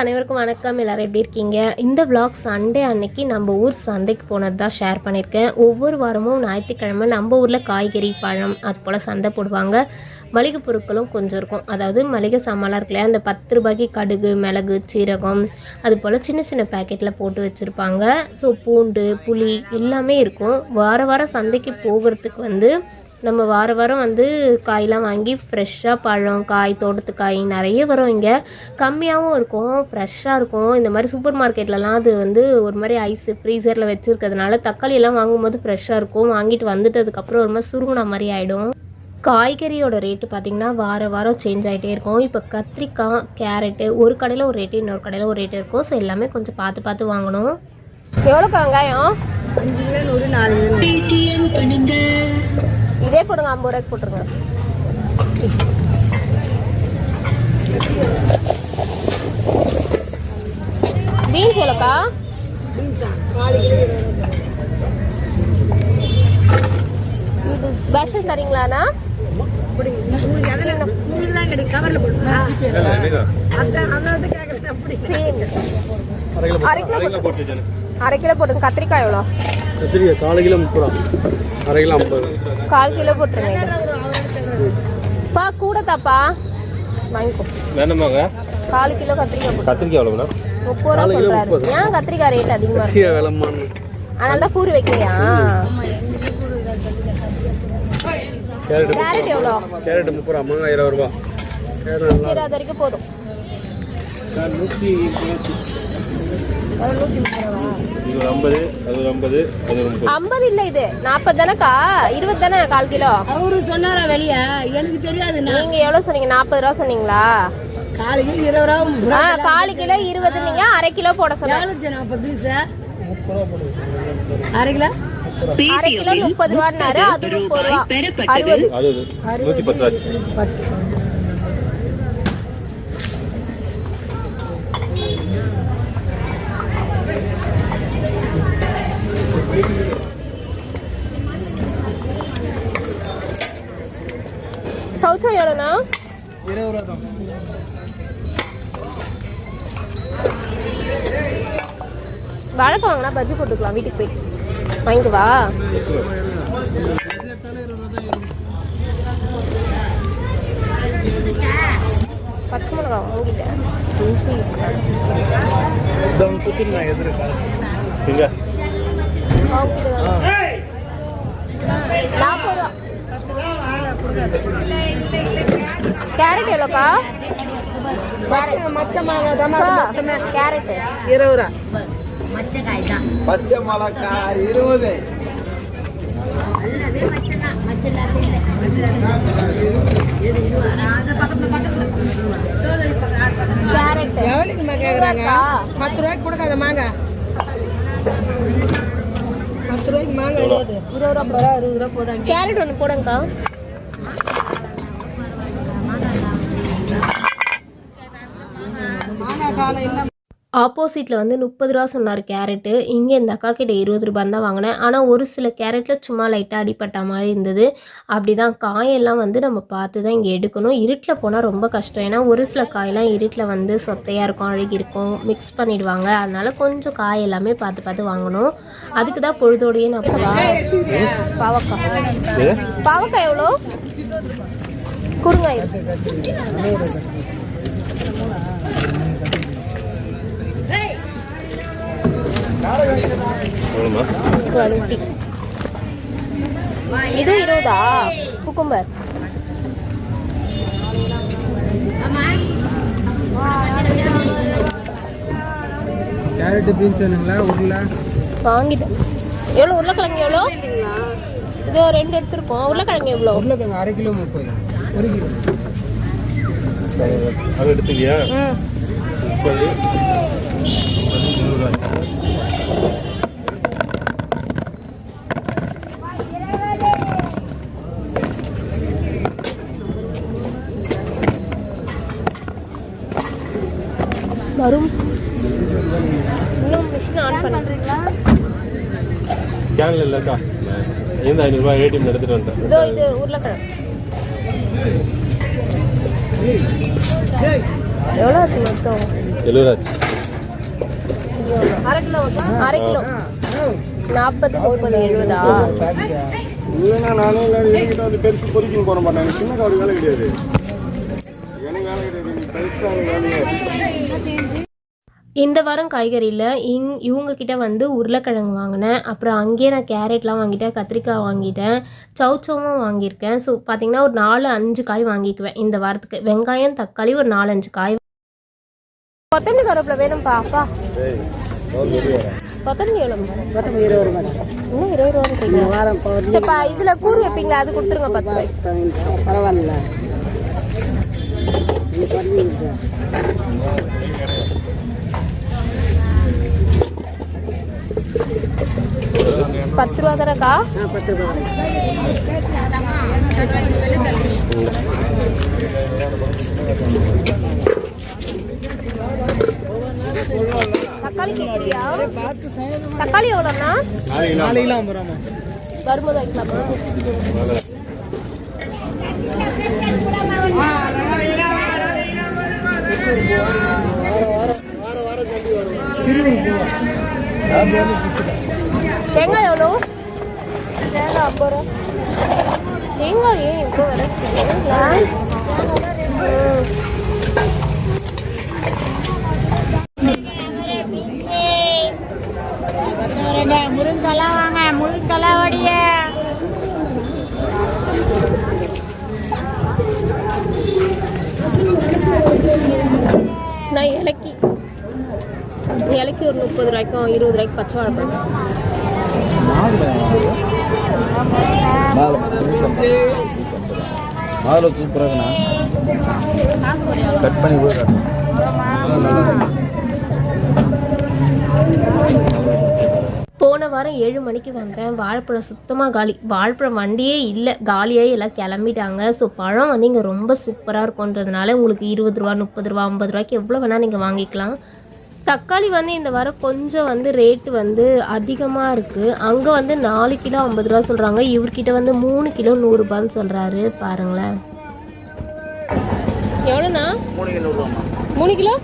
அனைவருக்கும் வணக்கம். எல்லாரும் எப்படி இருக்கீங்க? இந்த விளாக் சண்டே அன்னைக்கு நம்ம ஊர் சந்தைக்கு போனது தான் ஷேர் பண்ணியிருக்கேன். ஒவ்வொரு வாரமும் ஞாயிற்றுக்கிழமை நம்ம ஊரில் காய்கறி பழம் அது போல் சந்தை போடுவாங்க. மளிகை பொருட்களும் கொஞ்சம் இருக்கும். அதாவது மளிகை சாமான்லாம் இருக்குல்லையா அந்த பத்து ரூபாய்க்கு கடுகு மிளகு சீரகம் அது போல் சின்ன சின்ன பேக்கெட்டில் போட்டு வச்சுருப்பாங்க. ஸோ பூண்டு புளி எல்லாமே இருக்கும். வார வாரம் சந்தைக்கு போகிறதுக்கு வந்து நம்ம வார வாரம் வந்து காயெலாம் வாங்கி ஃப்ரெஷ்ஷாக பழம் காய் தோட்டத்து காய் நிறைய வரும் இங்கே. கம்மியாகவும் இருக்கும் ஃப்ரெஷ்ஷாக இருக்கும். இந்த மாதிரி சூப்பர் மார்க்கெட்லலாம் அது வந்து ஒரு மாதிரி ஐஸ் ஃப்ரீசரில் வச்சுருக்கிறதுனால தக்காளி எல்லாம் வாங்கும்போது ஃப்ரெஷ்ஷாக இருக்கும். வாங்கிட்டு வந்துட்டதுக்கப்புறம் ஒரு மாதிரி சுருங்குன மாதிரி ஆகிடும் காய்கறியோட ரேட்டு பார்த்திங்கன்னா வார வாரம் சேஞ்ச் ஆகிட்டே இருக்கும். இப்போ கத்திரிக்காய் கேரட்டு ஒரு கடையில் ஒரு ரேட்டு இன்னொரு கடையில் ஒரு ரேட்டு இருக்கும். ஸோ எல்லாமே கொஞ்சம் பார்த்து பார்த்து வாங்கணும். எவ்வளோக்கா வெங்காயம்? அஞ்சு கிலோ நூறு நாலு இதே போடுங்க ஐம்பது ரூபாய்க்கு போட்டுருங்க. பீன்ஸ் எவ்வளோக்கா? இது பேஷன் தரீங்களாண்ணா? அரை கிலோ போட்டு- அரை கிலோ போட்டுங்க. கத்திரிக்காய் எவ்வளோ? கத்திரிக்காய் கால் கிலோ முப்பது ரூபா. அரை கிலோ ஐம்பது. கால் கிலோ போட்டுருங்க. பா கூட தாப்பா. வாங்கிக்கோ. வேணுமாங்க? கால் கிலோ கத்திரிக்காய் கத்திரிக்காய் எவ்வளோண்ணா முப்பது ரூபா சொல்றாரு. ஏன் கத்திரிக்காய் ரேட் அதிகமாக இருக்கு? கத்திரிக்காய் விளம்மான்னு அதனால தான் கூறு வைக்கலையா? கேரட் எவ்வளோ? கேரட் முப்பது ரூபா மாங்காய் இருபது ரூபா. கேரட் சரி அது வரைக்கும் போதும். அது நூற்றி. இது ஐம்பது அது ஒரு ஐம்பது அது ஒரு முப்பது ஐம்பது இல்ல இது. நாற்பது தானேக்கா? இருபது தானே கால் கிலோ? அவரு சொன்னாரா வெளியே? எனக்கு தெரியாது நான் நீங்க எவ்வளவு சொன்னீங்க? நாற்பது ரூபா சொன்னீங்க காலு கிலோ இருபது ரூபா ஆ கால் கிலோ இருபது நீங்க அரை கிலோ போட நாற்பது பீஸா. அரை கிலோ? அரை கிலோ முப்பது ரூபான்னாரு. அது முப்பது ரூபா. அறுபது. அது அது நூற்றி பத்து. ஆச்சு சவுச்சோ எவ்வளோண்ணா இருபது ரூபா தான் வாழைப்பழம் வாங்கினா பஜ்ஜி போட்டுக்கலாம் வீட்டுக்கு போய் வாங்கிட்டு வா பச்சை மிளகா வாங்கிட்டேன் கேரட் எவ்வளோக்கா? மச்ச மாங்காய் கேரட் இருபது ரூபா பச்சை மிளகாய் இருபது. கேரட் எவ்வளோக்குமா கேட்குறாங்க பத்து ரூபாய்க்கு கொடுக்காத பத்து ரூபாய்க்கு மாங்காய் இருபது இருபது ரூபா ஐம்பது ரூபா அறுபது ரூபா போதாங்க கேரட் ஒன்று போடுங்கக்கா. மாங்காய் ஆப்போசிட்டில் வந்து முப்பது ரூபா சொன்னார் கேரட்டு இங்கே இந்த அக்கா கிட்ட இருபது ரூபான்னு தான் வாங்கினேன். ஆனால் ஒரு சில கேரட்டில் சும்மா லைட்டாக அடிப்பட்ட மாதிரி இருந்தது. அப்படி தான் காயெல்லாம் வந்து நம்ம பார்த்து தான் இங்கே எடுக்கணும். இருட்டில் போனால் ரொம்ப கஷ்டம். ஏன்னா ஒரு சில காயெல்லாம் இருட்டில் வந்து சொத்தையாக இருக்கும் அழுகி இருக்கும் மிக்ஸ் பண்ணிடுவாங்க. அதனால கொஞ்சம் காய் எல்லாமே பார்த்து பார்த்து வாங்கணும். அதுக்கு தான் பொழுதோடையே நான் போவா பாவக்காய். பாவக்காய். எவ்வளோ? கொடுங்க எவ்வளோமா டுவெண்ட்டி இது இருபதா? குக்கும்பர். கேரட் பீன்ஸ் வேணுங்களா? உருளை? வாங்கிட்டேன். எவ்வளோ உருளைக்கிழங்கு எவ்வளோ இது ரெண்டு எடுத்துருக்கோம். உருளைக்கிழங்கு எவ்வளோ உருளைக்கிழங்கு அரை கிலோ முப்பது. ஒரு கிலோ. அது எடுத்துக்கியா? முப்பது. வரும். இன்னும் மிஷின் ஆன் பண்ணுறீங்களா ஸ்கேனில் இல்லைக்கா எந்த ஐநூறுரூவா ஏடிஎம் எடுத்துகிட்டு வந்துட்டேன். இதோ உருளைக்கிழங்கு. எவ்வளோ ஆச்சு மொத்தம்? எழுவராஜ் அரை கிலோ அரை கிலோ. நாற்பது முப்பது எழுபதா? இல்லைன்னா நானே இல்லை என்கிட்ட வந்து பெருசு எனக்கு சின்ன கவர் வேலை கிடையாது. எனக்கு வேலை கிடையாது. நீ பெருசு வேலையே இந்த வாரம் காய்கறியில் இங் இவங்க கிட்ட வந்து உருளைக்கிழங்கு வாங்கினேன். அப்புறம் அங்கேயே நான் கேரட்லாம் வாங்கிட்டேன் கத்திரிக்காய் வாங்கிட்டேன் சவுச்சவும் வாங்கியிருக்கேன். ஸோ பார்த்தீங்கன்னா ஒரு நாலு அஞ்சு காய் வாங்கிக்குவேன் இந்த வாரத்துக்கு. வெங்காயம் தக்காளி ஒரு நாலஞ்சு காய். கொத்தமல்லி கருவேப்பிலை வேணும்ப்பா அப்பா. கொத்தமல்லி எவ்வளோ கொத்தமல்லி இருபது ரூபாய் இன்னும் இருபது ரூபா வாரம் போகிறது சரிப்பா இதில் கூறு வைப்பீங்களா? அது கொடுத்துருங்க பத்து ரூபாய் பரவாயில்ல. பத்து ரூபா தானேக்கா பத்து ரூபாய் தக்காளி கேட்குறியா தக்காளி எவ்வளோண்ணா நாளைக்கு ஐம்பது ரூபாமா வரும்போது வைக்கலாமா தேங்காய் எவ்வளோ தேங்காய் ஐம்பது ரூபா. தேங்காய் ஏன் இப்போ வர முருங்கெல்லாம் வாங்க முருங்கெல்லாம் வடிய. நான் இலக்கி. இலக்கி ஒரு முப்பது ரூபாய்க்கும் இருபது ரூபாய்க்கு பச்சை வாழைப்பழம். மாதுளை சூப்பராக கட் பண்ணி கூட போன வாரம் ஏழு மணிக்கு வந்தேன். வாழைப்பழம் சுத்தமாக காலி. வாழைப்பழம் வண்டியே இல்லை. காலியாகி எல்லாம் கிளம்பிட்டாங்க. ஸோ பழம் வந்து இங்கே ரொம்ப சூப்பராக இருக்குன்றதுனால உங்களுக்கு இருபது ரூபா முப்பது ரூபா ஐம்பது ரூபாய்க்கு எவ்வளோ வேணால் நீங்கள் வாங்கிக்கலாம். தக்காளி வந்து இந்த வாரம் கொஞ்சம் வந்து ரேட்டு வந்து அதிகமாக இருக்குது அங்கே வந்து நாலு கிலோ ஐம்பது ரூபா சொல்கிறாங்க இவர்கிட்ட வந்து மூணு கிலோ நூறுரூபான்னு சொல்கிறாரு பாருங்களேன். எவ்வளோண்ணா? மூணு கிலோ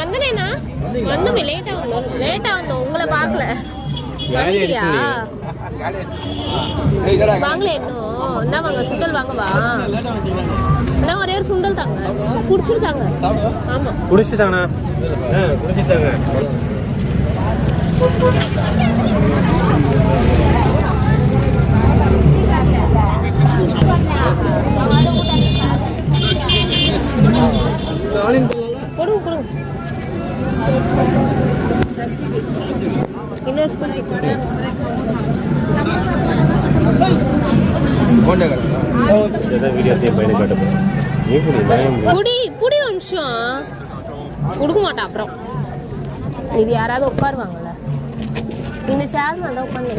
வந்தனேண்ணா? வந்துமே லேட்டாக வந்தோம். லேட்டாக வந்தோம். உங்களை பார்க்கல. வந்துட்டியா? வாங்கல இன்னும். என்ன வாங்க சுண்டல் வாங்கவா? என்ன ஒரே ஒரு சுண்டல் தாங்க. குடிச்சிருக்காங்க ஆமா. குடிச்சிட்டாங்கண்ணா ஆ குடிச்சிட்டாங்க வீடியோ பையனுக்கு காட்ட புடி நான் புடி புடி ஒரு நிமிஷம். கொடுக்க மாட்டா அப்புறம். இது யாராவது உட்காருவாங்கல்ல. இந்த சேர் நல்லா உட்காந்து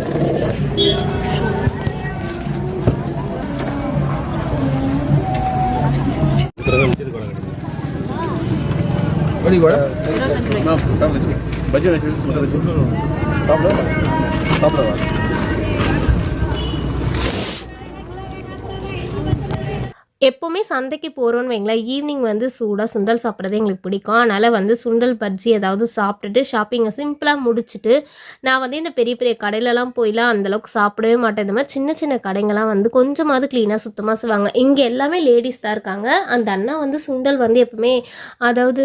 படி கூட பஜ்ஜி வச்சு முட்டை வச்சு சாப்பிட சாப்பிடவா எப்போவுமே சந்தைக்கு போகிறோன்னு வைங்களேன். ஈவினிங் வந்து சூடாக சுண்டல் சாப்பிட்றது எங்களுக்கு பிடிக்கும். அதனால் வந்து சுண்டல் பஜ்ஜி ஏதாவது சாப்பிட்டுட்டு ஷாப்பிங்கை சிம்பிளாக முடிச்சுட்டு நான் வந்து இந்த பெரிய பெரிய கடையிலலாம் போயிலாம் அந்தளவுக்கு சாப்பிடவே மாட்டேன். இந்த மாதிரி சின்ன சின்ன கடைங்கள்லாம் வந்து கொஞ்சமாவது க்ளீனாக சுத்தமாக செய்வாங்க. இங்கே எல்லாமே லேடிஸ் தான் இருக்காங்க. அந்த அண்ணா வந்து சுண்டல் வந்து எப்பவுமே அதாவது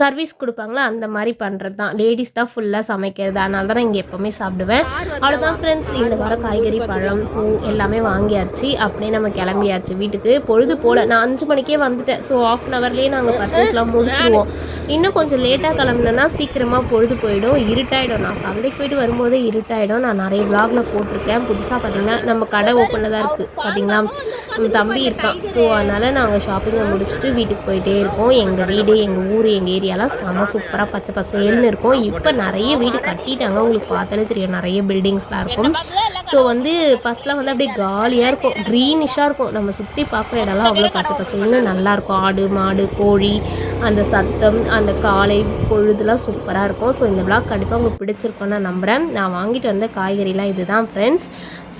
சர்வீஸ் கொடுப்பாங்களா? அந்த மாதிரி பண்ணுறது தான். லேடிஸ் தான் ஃபுல்லாக சமைக்கிறது. அதனால தான் நான் இங்கே எப்போவுமே சாப்பிடுவேன். அவ்வளோதான் ஃப்ரெண்ட்ஸ் இந்த வாரம் காய்கறி பழம் பூ எல்லாமே வாங்கியாச்சு. அப்படியே நம்ம கிளம்பியாச்சு. வீட்டுக்கு பொழுது போல. நான் அஞ்சு மணிக்கே வந்துட்டேன். ஸோ ஆஃப் அன் ஹவர்லேயே நாங்கள் பர்ச்சேஸ்லாம் முடிச்சிடுவோம் இன்னும் கொஞ்சம் லேட்டாக கிளம்புனேன்னா சீக்கிரமாக பொழுது போயிடும். இருட்டாயிடும். நான் சந்தைக்கு போயிட்டு வரும்போதே இருட்டாயிடும். நான் நிறைய விளாகில் போட்டிருக்கேன். புதுசாக பார்த்தீங்கன்னா நம்ம கடை ஓப்பனில் தான் இருக்குது பார்த்தீங்களா நம்ம தம்பி இருக்கான். ஸோ அதனால் நாங்கள் ஷாப்பிங்கை முடிச்சுட்டு வீட்டுக்கு போயிட்டே இருக்கோம். எங்கள் வீடு எங்கள் ஊர் எங்கள் ஏரியாலாம் செம சூப்பராக பச்சை பசேல்னு இருக்கும். இப்போ நிறைய வீடு கட்டிட்டாங்க. உங்களுக்கு பார்த்தாலே தெரியும். நிறைய பில்டிங்ஸ்லாம் இருக்கும். ஸோ வந்து ஃபஸ்ட்லாம் வந்து அப்படியே காலியாக இருக்கும். க்ரீனிஷாக இருக்கும். நம்ம சுற்றி பார்க்குற அதெல்லாம் அவ்வளோ பச்சை பசேல்னு நல்லாயிருக்கும். ஆடு மாடு கோழி அந்த சத்தம் அந்த காலை பொழுதுலாம் சூப்பராக இருக்கும். ஸோ இந்த vlog கண்டிப்பாக உங்களுக்கு பிடிச்சிருக்கோன்னு நான் நம்புகிறேன் நான் வாங்கிட்டு வந்த காய்கறிலாம் இதுதான் ஃப்ரெண்ட்ஸ்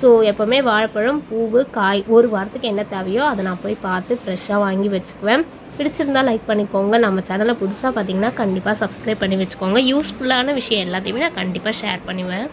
ஸோ எப்போவுமே வாழைப்பழம் பூவு காய் ஒரு வாரத்துக்கு என்ன தேவையோ அதை நான் போய் பார்த்து ஃப்ரெஷ்ஷாக வாங்கி வச்சுக்குவேன். பிடிச்சிருந்தா லைக் பண்ணிக்கோங்க. நம்ம சேனலை புதுசாக பார்த்தீங்கன்னா கண்டிப்பாக சப்ஸ்கிரைப் பண்ணி வச்சுக்கோங்க. யூஸ்ஃபுல்லான விஷயம் எல்லாத்தையுமே நான் கண்டிப்பாக ஷேர் பண்ணுவேன்.